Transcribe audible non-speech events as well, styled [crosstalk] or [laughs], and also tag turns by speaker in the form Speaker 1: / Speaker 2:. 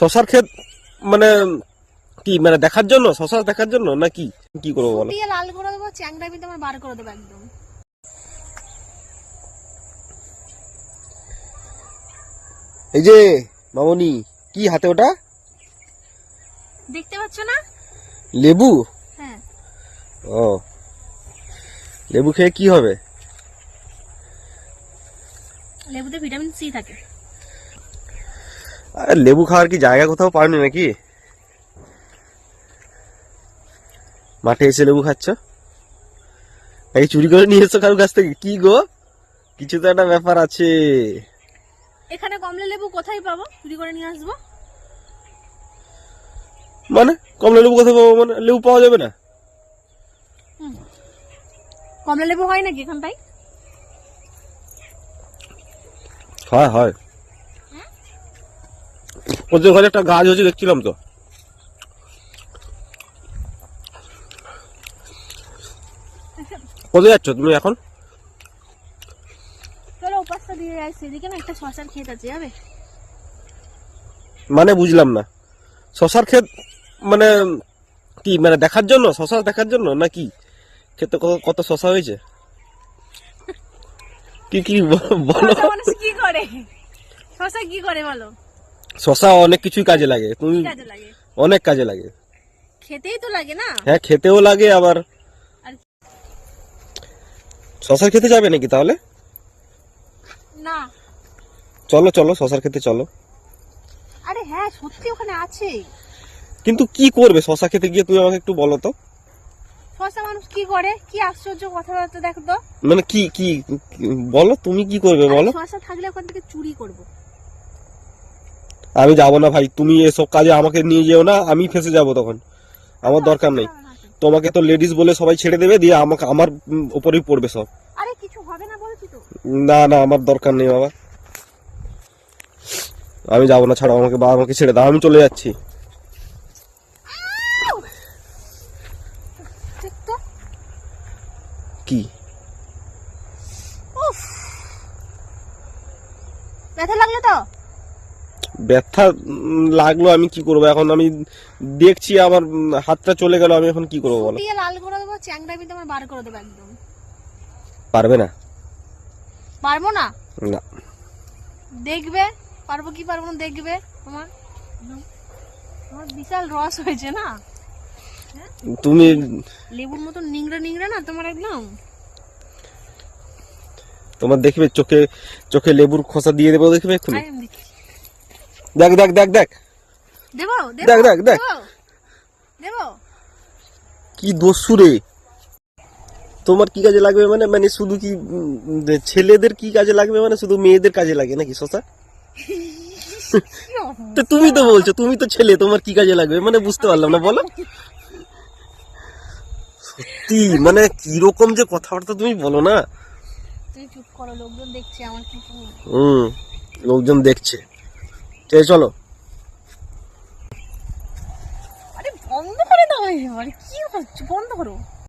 Speaker 1: শশার ক্ষেত মানে কি মানে দেখার জন্য? শশা দেখার জন্য? না কি? কি করব বলো?
Speaker 2: দিয়ে লাল করে দেবো চ্যাংটা কিন্তু আমার বার করে দেবো একদম।
Speaker 1: এই যে মামনি কি হাতে ওটা?
Speaker 2: দেখতে পাচ্ছ না?
Speaker 1: লেবু?
Speaker 2: হ্যাঁ।
Speaker 1: ও। লেবু খেয়ে কি হবে?
Speaker 2: লেবুতে ভিটামিন সি থাকে।
Speaker 1: আরে লেবু খাওয়ার কি জায়গা কোথাও পাওনি নাকি? মাঠে এসে লেবু খাচ্ছ? এই চুরি করে নিয়ে এসছো কারোর কাছ থেকে। কি গো? কিছু তো একটা ব্যাপার আছে।
Speaker 2: এখানে কমলা লেবু কোথায় পাবো? চুরি করে নিয়ে আসব?
Speaker 1: মানে? কমলা লেবু কোথায় পাবো মানে? লেবু পাওয়া যাবে না?
Speaker 2: কমলা লেবু হয় নাকি এখানটাই
Speaker 1: হয় হয়। ওদের ঘরে একটা গাছ হয়েছে দেখছিলাম তো। কোথায় যাচ্ছ তুমি এখন? মানে বুঝলাম না। শশার ক্ষেত মানে কি মানে দেখার জন্য? শশা দেখার জন্য না কি? ক্ষেতে কত কত শশা হয়েছে? কি কি বলো।
Speaker 2: কি করে? শশা কি করে বলো?
Speaker 1: শশা অনেক কিছুই কাজে লাগে। তুমি
Speaker 2: কাজে লাগে?
Speaker 1: অনেক কাজে লাগে।
Speaker 2: খেতেই তো লাগে না?
Speaker 1: হ্যাঁ খেতেও লাগে আবার। শশার খেতে যাবে নাকি তাহলে?
Speaker 2: না।
Speaker 1: চলো চলো শশার খেতে চলো।
Speaker 2: আরে হ্যাঁ সত্যি ওখানে আছে।
Speaker 1: কিন্তু কি করবে? শশা খেতে গিয়ে তুমি আমাকে একটু বলো তো।
Speaker 2: শশা মানুষ কি করে? কি আশ্চর্য কথাবার্তা দেখো তো।
Speaker 1: মানে কি কি কি- বলো তুমি কি করবে বলো।
Speaker 2: শশা থাকলে ওখান থেকে চুরি করব।
Speaker 1: আমি যাব না ভাই তুমি এসব কাজে আমাকে নিয়ে যেও না আমি ফেসে যাব তখন। আমার দরকার নেই। তোমাকে তো লেডিস বলে সবাই ছেড়ে দেবে দিয়ে আমাকে আমার উপরেই পড়বে সব।
Speaker 2: আরে কিছু হবে না বলেছি তো।
Speaker 1: না না আমার দরকার নেই বাবা। আমি যাব না ছাড়ো আমাকে বা আমাকে ছেড়ে দাও আমি চলে যাচ্ছি। কি?
Speaker 2: ব্যথা লাগল তো?
Speaker 1: ব্যথা লাগল আমি কি করব? এখন আমি দেখছি আমার হাতটা চলে গেল আমি এখন কি করব বলো?
Speaker 2: দিয়ে লাল করে দেবো চ্যাংটা কিন্তু আমার বার করে দেবো একদম।
Speaker 1: পারবে না?
Speaker 2: পারব না?
Speaker 1: না।
Speaker 2: দেখবে? পারব কি পারব না দেখবে? তোমার? তোমার বিশাল রস হয়েছে না?
Speaker 1: তুমি
Speaker 2: লেবুর মতো নিংড়ে নিংড়ে না তোমার একদম?
Speaker 1: তোমার দেখবে চোখে চোখে লেবুর খোসা দিয়ে দেবো দেখবে এক্ষুনি? দেখ দেখ দেখ দেখ।
Speaker 2: দেবো
Speaker 1: দেখ, দেখ, দেখ।
Speaker 2: দেবো?
Speaker 1: কি দস্যু রে। তোমার কি কাজে লাগবে মানে মানে শুধু কি ছেলেদের কি কাজে লাগবে মানে শুধু মেয়েদের কাজে লাগে নাকি শশা? [laughs] তো তুমি তো বলছো তুমি তো ছেলে তোমার কি কাজে লাগবে? মানে বুঝতে পারলাম না বলো। সত্যি মানে কীরকম যে কথাবার্তা তুমি বলো না।
Speaker 2: তুই চুপ করো লোকজন দেখছে আমার কি।
Speaker 1: হুম লোকজন দেখছে। ঠিক চলো।
Speaker 2: আরে বন্ধ করে দাও এবারে কি হচ্ছে? বন্ধ করো।